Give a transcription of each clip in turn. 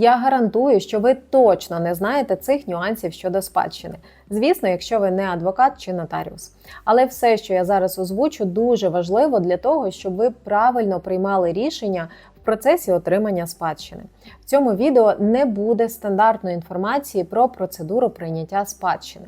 Я гарантую, що ви точно не знаєте цих нюансів щодо спадщини. Звісно, якщо ви не адвокат чи нотаріус. Але все, що я зараз озвучу, дуже важливо для того, щоб ви правильно приймали рішення в процесі отримання спадщини. В цьому відео не буде стандартної інформації про процедуру прийняття спадщини.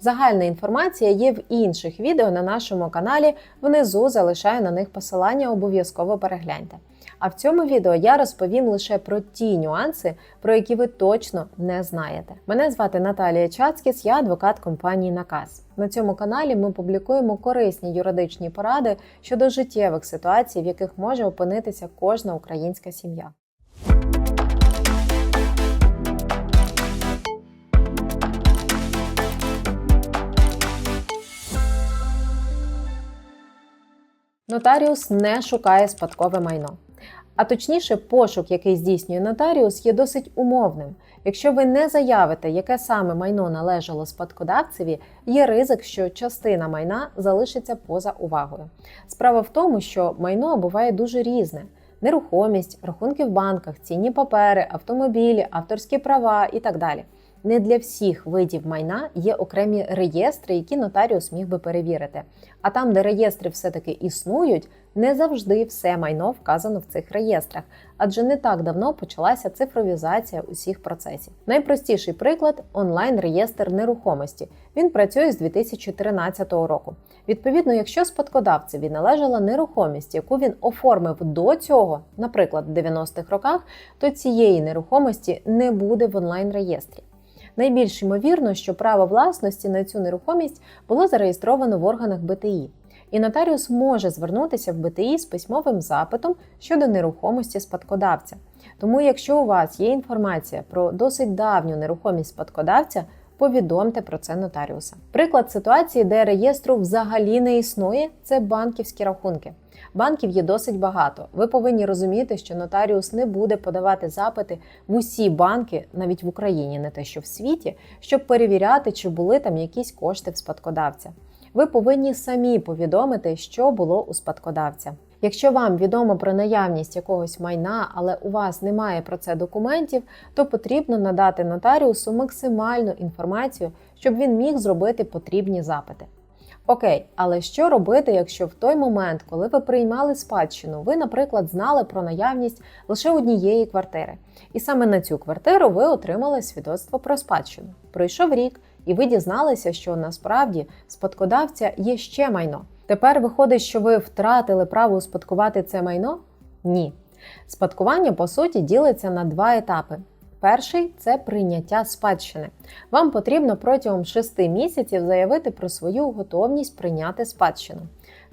Загальна інформація є в інших відео на нашому каналі. Внизу залишаю на них посилання, обов'язково перегляньте. А в цьому відео я розповім лише про ті нюанси, про які ви точно не знаєте. Мене звати Наталія Чацкіс, я адвокат компанії Наказ. На цьому каналі ми публікуємо корисні юридичні поради щодо життєвих ситуацій, в яких може опинитися кожна українська сім'я. Нотаріус не шукає спадкове майно. А точніше, пошук, який здійснює нотаріус, є досить умовним. Якщо ви не заявите, яке саме майно належало спадкодавцеві, є ризик, що частина майна залишиться поза увагою. Справа в тому, що майно буває дуже різне: нерухомість, рахунки в банках, цінні папери, автомобілі, авторські права і так далі. Не для всіх видів майна є окремі реєстри, які нотаріус міг би перевірити. А там, де реєстри все-таки існують, не завжди все майно вказано в цих реєстрах, адже не так давно почалася цифровізація усіх процесів. Найпростіший приклад онлайн-реєстр нерухомості. Він працює з 2013 року. Відповідно, якщо спадкодавцеві належала нерухомість, яку він оформив до цього, наприклад, в 90-х роках, то цієї нерухомості не буде в онлайн-реєстрі. Найбільш ймовірно, що право власності на цю нерухомість було зареєстровано в органах БТІ, і нотаріус може звернутися в БТІ з письмовим запитом щодо нерухомості спадкодавця. Тому, якщо у вас є інформація про досить давню нерухомість спадкодавця, повідомте про це нотаріуса. Приклад ситуації, де реєстру взагалі не існує, це банківські рахунки. Банків є досить багато. Ви повинні розуміти, що нотаріус не буде подавати запити в усі банки, навіть в Україні, не те, що в світі, щоб перевіряти, чи були там якісь кошти в спадкодавця. Ви повинні самі повідомити, що було у спадкодавця. Якщо вам відомо про наявність якогось майна, але у вас немає про це документів, то потрібно надати нотаріусу максимальну інформацію, щоб він міг зробити потрібні запити. Окей, але що робити, якщо в той момент, коли ви приймали спадщину, ви, наприклад, знали про наявність лише однієї квартири, і саме на цю квартиру ви отримали свідоцтво про спадщину. Пройшов рік, і ви дізналися, що насправді спадкодавця є ще майно. Тепер виходить, що ви втратили право успадкувати це майно? Ні. Спадкування, по суті, ділиться на два етапи. Перший це прийняття спадщини. Вам потрібно протягом 6 місяців заявити про свою готовність прийняти спадщину.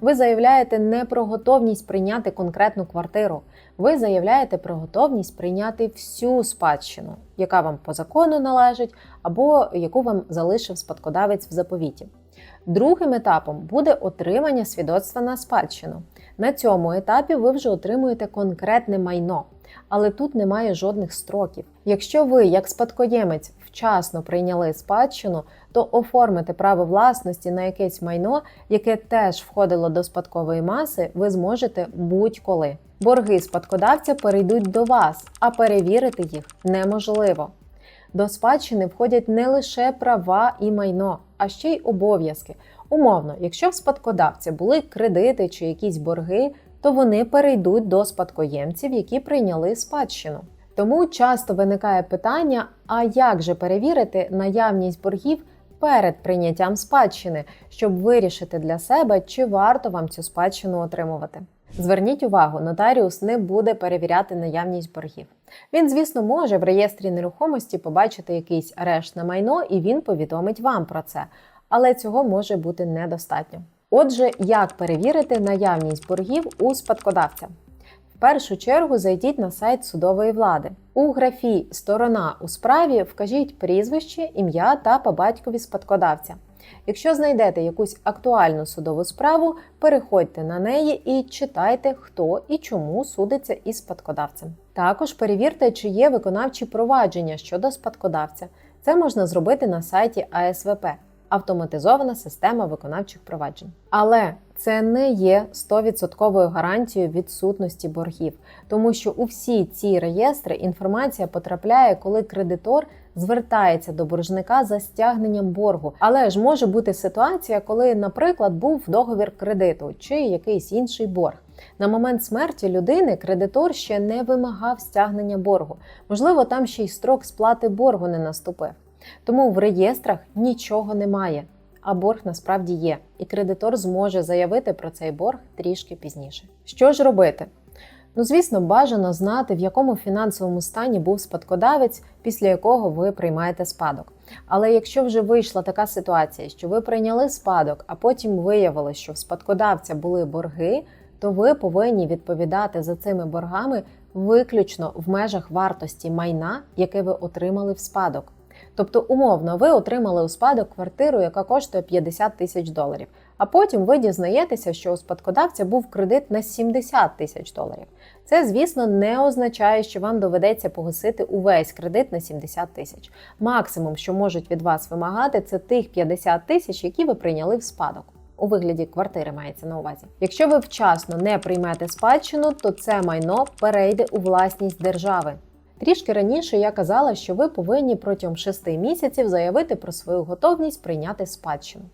Ви заявляєте не про готовність прийняти конкретну квартиру, ви заявляєте про готовність прийняти всю спадщину, яка вам по закону належить, або яку вам залишив спадкодавець в заповіті. Другим етапом буде отримання свідоцтва на спадщину. На цьому етапі ви вже отримуєте конкретне майно, але тут немає жодних строків. Якщо ви, як спадкоємець, вчасно прийняли спадщину, то оформити право власності на якесь майно, яке теж входило до спадкової маси, ви зможете будь-коли. Борги спадкодавця перейдуть до вас, а перевірити їх неможливо. До спадщини входять не лише права і майно, а ще й обов'язки. Умовно, якщо в спадкодавця були кредити чи якісь борги, то вони перейдуть до спадкоємців, які прийняли спадщину. Тому часто виникає питання: а як же перевірити наявність боргів перед прийняттям спадщини, щоб вирішити для себе, чи варто вам цю спадщину отримувати? Зверніть увагу, нотаріус не буде перевіряти наявність боргів. Він, звісно, може в реєстрі нерухомості побачити якийсь арешт на майно, і він повідомить вам про це, але цього може бути недостатньо. Отже, як перевірити наявність боргів у спадкодавця? В першу чергу зайдіть на сайт судової влади. У графі Сторона у справі вкажіть прізвище, ім'я та по батькові спадкодавця. Якщо знайдете якусь актуальну судову справу, переходьте на неї і читайте, хто і чому судиться із спадкодавцем. Також перевірте, чи є виконавчі провадження щодо спадкодавця. Це можна зробити на сайті АСВП. автоматизована система виконавчих проваджень. Але це не є 100% гарантією відсутності боргів, тому що у всі ці реєстри інформація потрапляє, коли кредитор звертається до боржника за стягненням боргу. Але ж може бути ситуація, коли, наприклад, був договір кредиту чи якийсь інший борг. На момент смерті людини кредитор ще не вимагав стягнення боргу. Можливо, там ще й строк сплати боргу не наступив. Тому в реєстрах нічого немає, а борг насправді є, і кредитор зможе заявити про цей борг трішки пізніше. Що ж робити? Ну, звісно, бажано знати, в якому фінансовому стані був спадкодавець, після якого ви приймаєте спадок. Але якщо вже вийшла така ситуація, що ви прийняли спадок, а потім виявилось, що в спадкодавця були борги, то ви повинні відповідати за цими боргами виключно в межах вартості майна, яке ви отримали в спадок. Тобто, умовно, ви отримали у спадок квартиру, яка коштує 50 тисяч доларів. А потім ви дізнаєтеся, що у спадкодавця був кредит на 70 тисяч доларів. Це, звісно, не означає, що вам доведеться погасити увесь кредит на 70 тисяч. Максимум, що можуть від вас вимагати, це тих 50 тисяч, які ви прийняли в спадок. У вигляді квартири мається на увазі. Якщо ви вчасно не приймете спадщину, то це майно перейде у власність держави. Трішки раніше я казала, що ви повинні протягом 6 місяців заявити про свою готовність прийняти спадщину.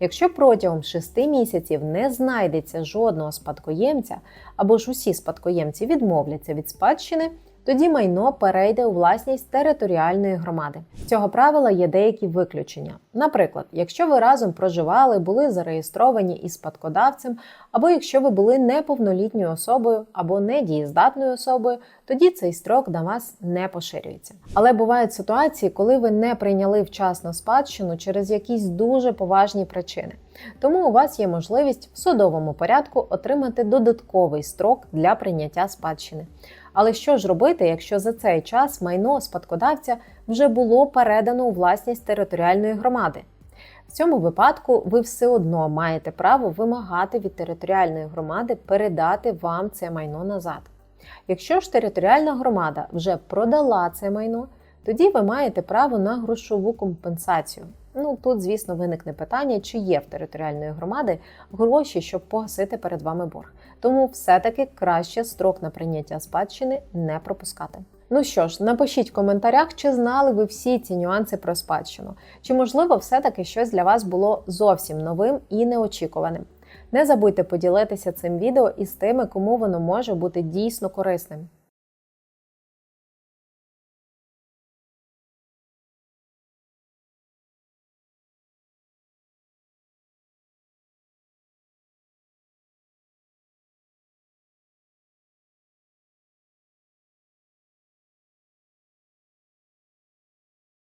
Якщо протягом 6 місяців не знайдеться жодного спадкоємця або ж усі спадкоємці відмовляться від спадщини, тоді майно перейде у власність територіальної громади. Цього правила є деякі виключення. Наприклад, якщо ви разом проживали, були зареєстровані із спадкодавцем, або якщо ви були неповнолітньою особою або недієздатною особою, тоді цей строк на вас не поширюється. Але бувають ситуації, коли ви не прийняли вчасно спадщину через якісь дуже поважні причини. Тому у вас є можливість в судовому порядку отримати додатковий строк для прийняття спадщини. Але що ж робити, якщо за цей час майно спадкодавця вже було передано у власність територіальної громади? В цьому випадку ви все одно маєте право вимагати від територіальної громади передати вам це майно назад. Якщо ж територіальна громада вже продала це майно, тоді ви маєте право на грошову компенсацію. Ну тут, звісно, виникне питання, чи є в територіальної громади гроші, щоб погасити перед вами борг. Тому все-таки краще строк на прийняття спадщини не пропускати. Ну що ж, напишіть в коментарях, чи знали ви всі ці нюанси про спадщину, чи можливо все-таки щось для вас було зовсім новим і неочікуваним. Не забудьте поділитися цим відео із тими, кому воно може бути дійсно корисним.